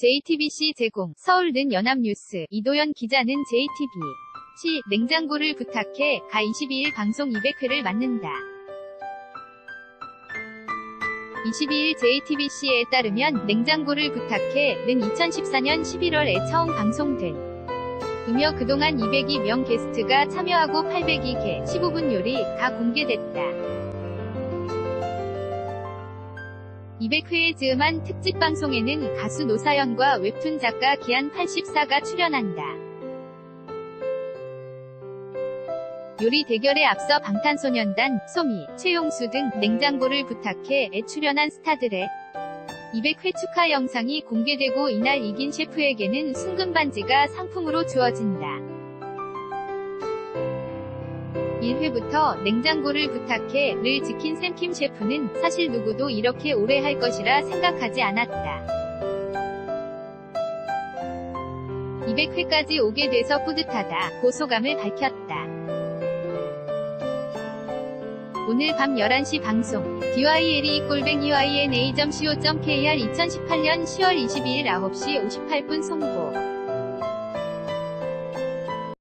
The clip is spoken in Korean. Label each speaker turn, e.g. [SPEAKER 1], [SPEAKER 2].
[SPEAKER 1] JTBC 제공, 서울 는 연합뉴스, 이도현 기자는 JTB. 시, 냉장고를 부탁해, 가 22일 방송 200회를 맞는다. 22일 JTBC에 따르면 냉장고를 부탁해 는 2014년 11월에 처음 방송된 이며 그동안 202명 게스트가 참여하고 802개 15분 요리 가 공개됐다. 200회에 즈음한 특집 방송에는 가수 노사연과 웹툰 작가 기안 84가 출연한다. 요리 대결에 앞서 방탄소년단, 소미, 최용수 등 냉장고를 부탁해에 출연한 스타들의 200회 축하 영상이 공개되고 이날 이긴 셰프에게는 순금 반지가 상품으로 주어진다. 1회부터 냉장고를 부탁해 를 지킨 샘킴 셰프는 사실 누구도 이렇게 오래 할 것이라 생각하지 않았다. 200회까지 오게 돼서 뿌듯하다. 고소감을 밝혔다. 오늘 밤 11시 방송 DYLE 꼴뱅이 YNA.co.kr 2018년 10월 22일 9시 58분 송고